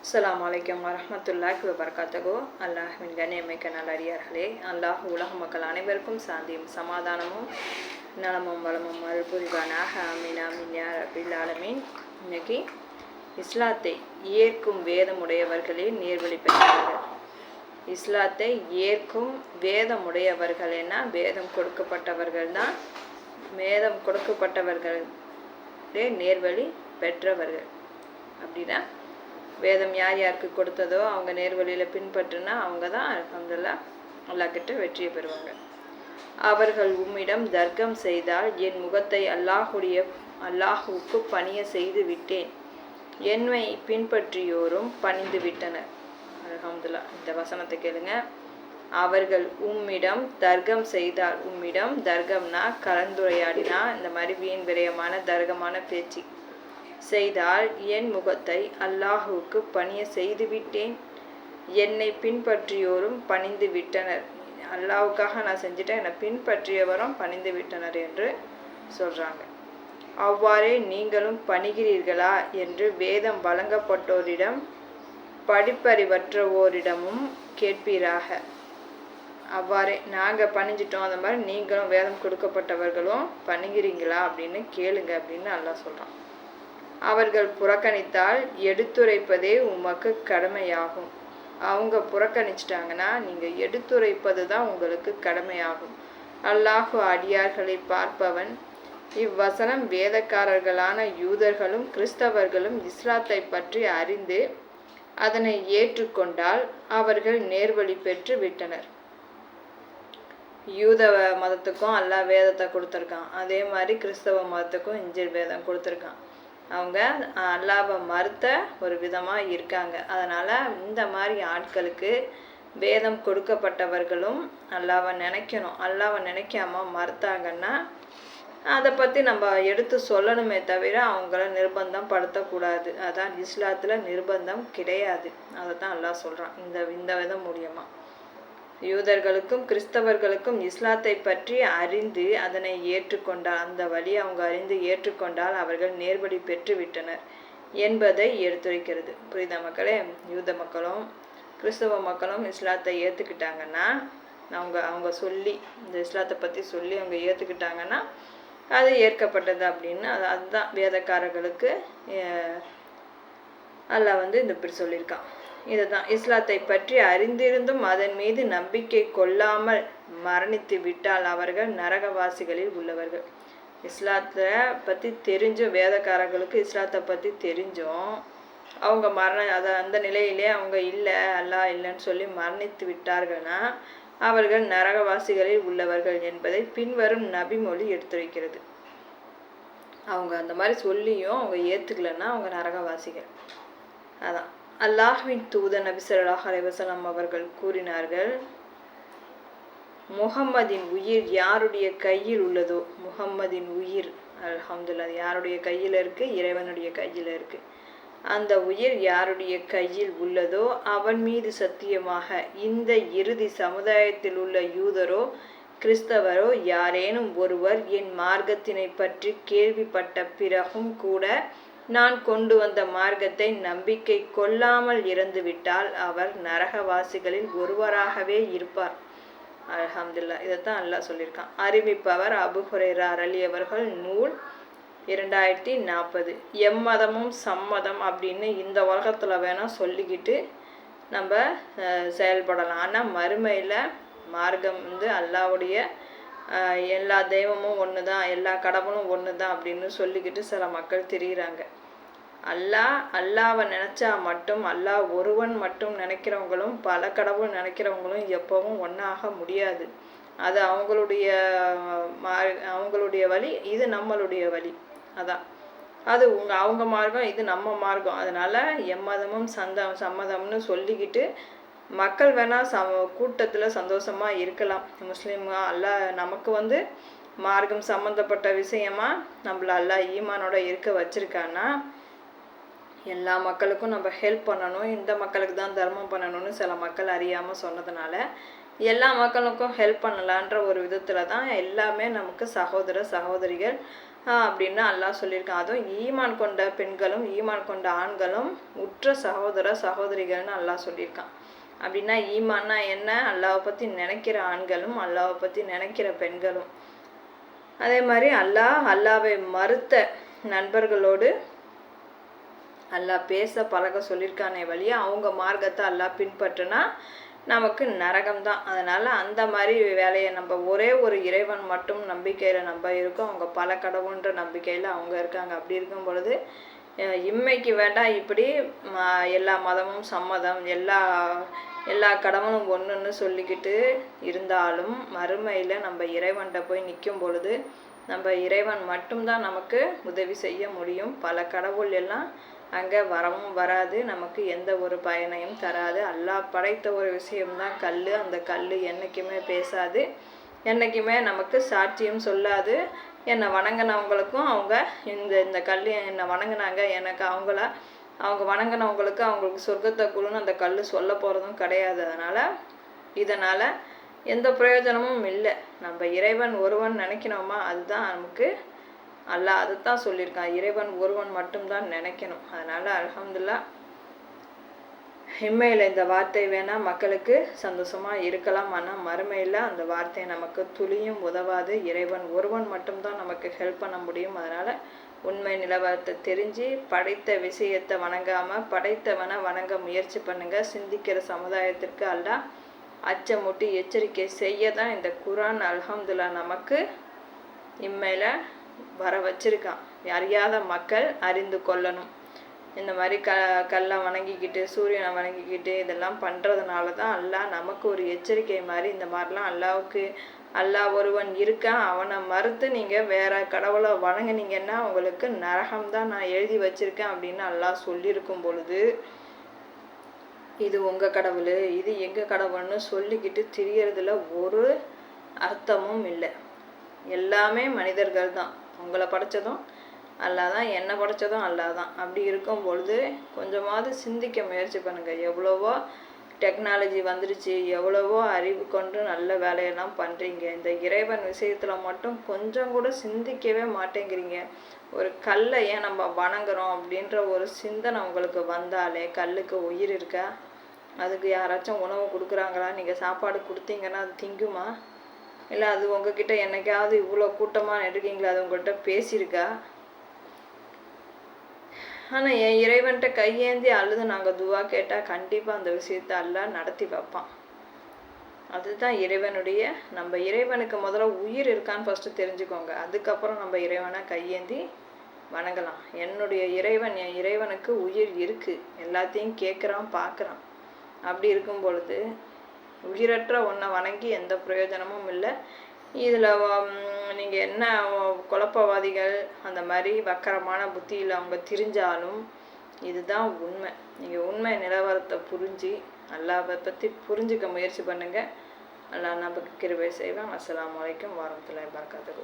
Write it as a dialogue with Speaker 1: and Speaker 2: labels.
Speaker 1: அஸ்லாம் வலைக்கம் வரஹ்மத்துல்லாஹி வபர்காத்தகோ அல்லாஹ்வின் கண்ணியமிக்க நல்லடியார்களே அல்லாஹ் உலக மக்கள் அனைவருக்கும் சாந்தியும் சமாதானமும் நலமும் வளமும் மறுபுரிவானாக அமீன் அமீன் இன்னைக்கு இஸ்லாத்தை ஏற்கும் வேதமுடையவர்களே நேர்வழி பெற்றார்கள் இஸ்லாத்தை ஏற்கும் வேதமுடையவர்களேனா வேதம் கொடுக்கப்பட்டவர்கள் தான் வேதம் கொடுக்கப்பட்டவர்களே நேர்வழி பெற்றவர்கள் அப்படின்னா வேதம் யார் யாருக்கு கொடுத்ததோ அவங்க நேர்வழியில் பின்பற்றுனா அவங்க தான் அலமதுல்லா அல்லாக்கிட்ட வெற்றியை பெறுவாங்க. அவர்கள் உம்மிடம் தர்க்கம் செய்தால் என் முகத்தை அல்லாஹுடைய அல்லாஹுவுக்கு பணிய செய்து விட்டேன். என்னை பின்பற்றியோரும் பணிந்து விட்டனர். அல்ஹம்துல்லா இந்த வசனத்தை கேளுங்க. அவர்கள் உம்மிடம் தர்க்கம் செய்தால் உம்மிடம் தர்க்கம்னா கலந்துரையாடினா இந்த மாதிரி வீண் விரயமான தர்க்கமான பேச்சு. செய்தால் என் முகத்தை அல்லாஹுவுக்கு பணிய செய்துவிட்டேன். என்னை பின்பற்றியோரும் பணிந்து விட்டனர். அல்லாவுக்காக நான் செஞ்சுட்டேன் என்னை பின்பற்றியவரும் பணிந்து விட்டனர் என்று சொல்கிறாங்க அவ்வாறே நீங்களும் பணிகிறீர்களா என்று வேதம் வழங்கப்பட்டோரிடம் படிப்பறிவற்றவோரிடமும் கேட்பீராக. அவ்வாறே நாங்கள் பணிஞ்சிட்டோம் அந்த மாதிரி நீங்களும் வேதம் கொடுக்கப்பட்டவர்களும் பணிகிறீங்களா அப்படின்னு கேளுங்க அப்படின்னு நல்லா சொல்கிறான் அவர்கள் புறக்கணித்தால் எடுத்துரைப்பதே உமக்கு கடமையாகும். அவங்க புறக்கணிச்சிட்டாங்கன்னா நீங்கள் எடுத்துரைப்பது தான் உங்களுக்கு கடமையாகும். அல்லாஹு அடியார்களை பார்ப்பவன். இவ்வசனம் வேதக்காரர்களான யூதர்களும் கிறிஸ்தவர்களும் இஸ்லாத்தை பற்றி அறிந்து அதனை ஏற்றுக்கொண்டால் அவர்கள் நேர்வழி பெற்று விட்டனர். யூத மதத்துக்கும் அல்லாஹ் வேதத்தை கொடுத்துருக்கான். அதே மாதிரி கிறிஸ்தவ மதத்துக்கும் இஞ்சில் வேதம் கொடுத்துருக்கான். அவங்க அல்லாவை மறுத்த ஒரு விதமாக இருக்காங்க. அதனால் இந்த மாதிரி ஆட்களுக்கு வேதம் கொடுக்கப்பட்டவர்களும் அல்லாவை நினைக்கணும். அல்லாவை நினைக்காம மறுத்தாங்கன்னா அதை பற்றி நம்ம எடுத்து சொல்லணுமே தவிர அவங்கள நிர்பந்தம் படுத்தக்கூடாது. அதான் இஸ்லாத்தில் நிர்பந்தம் கிடையாது. அதை தான் அல்லாஹ் சொல்கிறான் இந்த இந்த விதம் மூலியமாக யூதர்களுக்கும் கிறிஸ்தவர்களுக்கும் இஸ்லாத்தை பற்றி அறிந்து அதனை ஏற்றுக்கொண்டால் அந்த வழி அவங்க அறிந்து ஏற்றுக்கொண்டால் அவர்கள் நேர்வழி பெற்று விட்டனர் என்பதை எடுத்துரைக்கிறது. புரியுதா மக்களே? யூத மக்களும் கிறிஸ்தவ மக்களும் இஸ்லாத்தை ஏற்றுக்கிட்டாங்கன்னா அவங்க அவங்க சொல்லி இந்த இஸ்லாத்தை பற்றி சொல்லி அவங்க ஏற்றுக்கிட்டாங்கன்னா அது ஏற்கப்பட்டது அப்படின்னு அது அதுதான் வேதக்காரர்களுக்கு அல்ல வந்து இந்த இப்படி சொல்லியிருக்கான். இதுதான். இஸ்லாத்தை பற்றி அறிந்திருந்தும் அதன் மீது நம்பிக்கை கொள்ளாமல் மரணித்து விட்டால் அவர்கள் நரகவாசிகளில் உள்ளவர்கள். இஸ்லாத்தை பற்றி தெரிஞ்சும் வேதக்காரர்களுக்கு இஸ்லாத்தை பற்றி தெரிஞ்சும் அவங்க மரண அதை அந்த நிலையிலே அவங்க இல்லை அல்லா இல்லைன்னு சொல்லி மரணித்து விட்டார்கள்னா அவர்கள் நரகவாசிகளில் உள்ளவர்கள் என்பதை பின்வரும் நபிமொழி எடுத்துரைக்கிறது. அவங்க அந்த மாதிரி சொல்லியும் அவங்க ஏற்றுக்கலன்னா அவங்க நரகவாசிகள். அதான். அல்லாஹ்வின் தூத நபி ஸல்லல்லாஹு அவர்கள் கூறினார்கள் முகம்மதின் உயிர் யாருடைய கையில் உள்ளதோ? முகம்மதின் உயிர் அல்ஹம்துல்லா யாருடைய கையில் இருக்கு? இறைவனுடைய கையில் இருக்கு. அந்த உயிர் யாருடைய கையில் உள்ளதோ அவன் மீது சத்தியமாக இந்த இறுதி சமுதாயத்தில் உள்ள யூதரோ கிறிஸ்தவரோ யாரேனும் ஒருவர் என் மார்க்கத்தினை பற்றி கேள்விப்பட்ட பிறகும் கூட நான் கொண்டு வந்த மார்க்கத்தை நம்பிக்கை கொள்ளாமல் இறந்துவிட்டால் அவர் நரகவாசிகளில் ஒருவராகவே இருப்பார். அலமதுல்லா இதைத்தான் அல்லாஹ் சொல்லியிருக்கான். அறிவிப்பவர் அபுகுரேரார் அலி அவர்கள் நூல் இரண்டாயிரத்தி நாற்பது. எம்மதமும் சம்மதம் அப்படின்னு இந்த உலகத்தில் வேணால் சொல்லிக்கிட்டு நம்ம செயல்படலாம். ஆனால் மறுமையில் மார்க்கம் வந்து அல்லாவுடைய எல்லா தெய்வமும் ஒன்று தான் எல்லா கடவுளும் ஒன்று தான் அப்படின்னு சொல்லிக்கிட்டு சில மக்கள் தெரியுறாங்க. அல்லாஹ் அல்லாவை நினச்சா மட்டும் அல்லாஹ் ஒருவன் மட்டும் நினைக்கிறவங்களும் பல கடவுள் நினைக்கிறவங்களும் எப்பவும் ஒன்றாக முடியாது. அது அவங்களுடைய அவங்களுடைய வழி இது நம்மளுடைய வழி. அதான். அது உங்கள் அவங்க மார்க்கம் இது நம்ம மார்க்கம். அதனால் எம்மதமும் சந்தம் சம்மதம்னு சொல்லிக்கிட்டு மக்கள் வேணால் ச கூட்டத்தில் சந்தோஷமாக இருக்கலாம். முஸ்லீம் அல்லா நமக்கு வந்து மார்க்கம் சம்மந்தப்பட்ட விஷயமா நம்மள அல்லா ஈமானோட இருக்க வச்சுருக்கான்னா எல்லா மக்களுக்கும் நம்ம ஹெல்ப் பண்ணணும். இந்த மக்களுக்கு தான் தர்மம் பண்ணணும்னு சில மக்கள் அறியாமல் சொன்னதுனால எல்லா மக்களுக்கும் ஹெல்ப் பண்ணலான்ற ஒரு விதத்தில் தான் எல்லாமே நமக்கு சகோதர சகோதரிகள் அப்படின்னு அல்லாஹ் சொல்லியிருக்கான். அதுவும் ஈமான் கொண்ட பெண்களும் ஈமான் கொண்ட ஆண்களும் உற்ற சகோதர சகோதரிகள்னு எல்லாம் சொல்லியிருக்கான். அப்படின்னா ஈமான்னா என்ன? அல்லாவை பற்றி நினைக்கிற ஆண்களும் அல்லாவை பற்றி நினைக்கிற பெண்களும். அதே மாதிரி அல்லாஹ் அல்லாவை மறுத்த நண்பர்களோடு அல்லாஹ் பேச பழக சொல்லியிருக்கானே வழியா அவங்க மார்க்கத்தை அல்லாஹ் பின்பற்றுனா நமக்கு நரகம் தான் அதனால் அந்த மாதிரி வேலையை நம்ம ஒரே ஒரு இறைவன் மட்டும் நம்பிக்கையில் நம்ம இருக்கோம். அவங்க பல கடவுன்ற நம்பிக்கையில் அவங்க இருக்காங்க. அப்படி இருக்கும் பொழுது இம்மைக்கு வேண்டாம் இப்படி எல்லா மதமும் சம்மதம் எல்லா எல்லா கடவுளும் ஒன்றுன்னு சொல்லிக்கிட்டு இருந்தாலும் மறுமையில் நம்ம இறைவன்கிட்ட போய் நிற்கும் பொழுது நம்ம இறைவன் மட்டும்தான் நமக்கு உதவி செய்ய முடியும். பல கடவுள் எல்லாம் அங்கே வரவும் வராது நமக்கு எந்த ஒரு பயனையும் தராது. அல்லாஹ் படைத்த ஒரு விஷயம்தான் கல் அந்த கல் என்றைக்குமே பேசாது என்றைக்குமே நமக்கு சாட்சியம் சொல்லாது. என்னை வணங்கினவங்களுக்கும் அவங்க இந்த இந்த கல் என்னை வணங்கினாங்க. எனக்கு அவங்கள அவங்க வணங்கினவங்களுக்கு அவங்களுக்கு சொர்க்கத்தை கொடுன்னு அந்த கல் சொல்ல போகிறதும் கிடையாது. அதனால் இதனால் எந்த பிரயோஜனமும் இல்லை. நம்ம இறைவன் ஒருவன் நினைக்கணுமா? அதுதான் நமக்கு அல்ல அதுதான் சொல்லியிருக்கான். இறைவன் ஒருவன் மட்டும்தான் நினைக்கணும். அதனால் அலமதுல்லா இம்மையில் இந்த வார்த்தை வேணால் மக்களுக்கு சந்தோஷமாக இருக்கலாம். ஆனால் மறுமையில் அந்த வார்த்தை நமக்கு துளியும் உதவாது. இறைவன் ஒருவன் மட்டும்தான் நமக்கு ஹெல்ப் பண்ண முடியும். அதனால் உண்மை நிலவரத்தை தெரிஞ்சு படைத்த விஷயத்தை வணங்காமல் படைத்தவனை வணங்க முயற்சி பண்ணுங்கள் சிந்திக்கிற சமுதாயத்திற்கு அல்ல அச்சமுட்டி எச்சரிக்கை செய்ய தான் இந்த குரான் அல்ஹம்துல்லா நமக்கு இம்மையில் வர வச்சிருக்கான். அறியாத மக்கள் அறிந்து கொள்ளணும். இந்த மாதிரி க கல்லை வணங்கிக்கிட்டு சூரியனை வணங்கிக்கிட்டு இதெல்லாம் பண்ணுறதுனால தான் அல்லாஹ் நமக்கு ஒரு எச்சரிக்கை மாதிரி இந்த மாதிரிலாம் அல்லாவுக்கு அல்லாஹ் ஒருவன் இருக்கான் அவனை மறுத்து நீங்கள் வேற கடவுளை வணங்குனீங்கன்னா உங்களுக்கு நரகம் தான் நான் எழுதி வச்சுருக்கேன் அப்படின்னு அல்லாஹ் சொல்லியிருக்கும் பொழுது இது உங்கள் கடவுள் இது எங்கள் கடவுள்னு சொல்லிக்கிட்டு திரியறதுல ஒரு அர்த்தமும் இல்லை. எல்லாமே மனிதர்கள் தான். உங்களை படைச்சதும் அல்லா தான் என்னை படைச்சதும் அல்லா தான் அப்படி இருக்கும் பொழுது கொஞ்சமாவது சிந்திக்க முயற்சி பண்ணுங்கள் எவ்வளவோ டெக்னாலஜி வந்துடுச்சு எவ்வளவோ அறிவு கொண்டு நல்ல வேலையெல்லாம் பண்ணுறீங்க இந்த இறைவன் விஷயத்தில் மட்டும் கொஞ்சம் கூட சிந்திக்கவே மாட்டேங்கிறீங்க. ஒரு கல்லை ஏன் நம்ம வணங்குறோம் அப்படின்ற ஒரு சிந்தனை உங்களுக்கு வந்தாலே கல்லுக்கு உயிர் இருக்கா? அதுக்கு யாராச்சும் உணவு கொடுக்குறாங்களா? நீங்கள் சாப்பாடு கொடுத்தீங்கன்னா அது திங்குமா? இல்லை அது உங்ககிட்ட என்னைக்காவது இவ்வளோ கூட்டமாக இருக்கீங்களா? அது உங்கள்கிட்ட பேசியிருக்கா? ஆனால் என் இறைவன்கிட்ட கையேந்தி அழுது நாங்கள் துவா கேட்டால் கண்டிப்பாக அந்த விஷயத்த எல்லாம் நடத்தி வைப்பான். அதுதான் இறைவனுடைய நம்ம இறைவனுக்கு முதல்ல உயிர் இருக்கான்னு ஃபஸ்ட்டு தெரிஞ்சுக்கோங்க. அதுக்கப்புறம் நம்ம இறைவனை கையேந்தி வணங்கலாம். என்னுடைய இறைவன் என் இறைவனுக்கு உயிர் இருக்குது எல்லாத்தையும் கேட்குறான் பார்க்குறான் அப்படி இருக்கும் பொழுது உயிரற்ற ஒன்றை வணங்கி எந்த பிரயோஜனமும் இல்லை. இதில் நீங்கள் என்ன குழப்பவாதிகள் அந்த மாதிரி வக்கரமான புத்தியில் அவங்க திரிஞ்சாலும் இதுதான் உண்மை. நீங்கள் உண்மை நிலவரத்தை புரிஞ்சு அல்லாவை பற்றி புரிஞ்சுக்க முயற்சி பண்ணுங்கள் அல்லா நமக்கு கிருபை செய்வேன். அஸ்லாம் வலைக்கம் வாரத்தில் பார்க்காதது